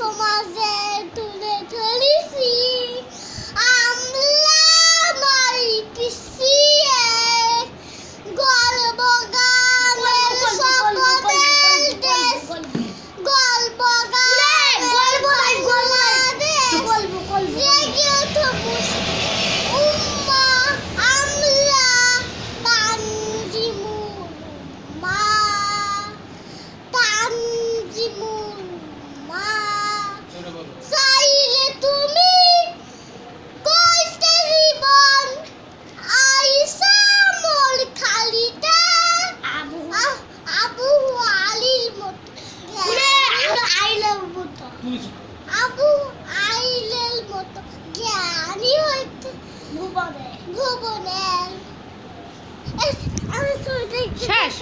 olmaz. Abu আইলের মতো জ্ঞানী হইতে ভুবনে। ভুবনে। শেষ।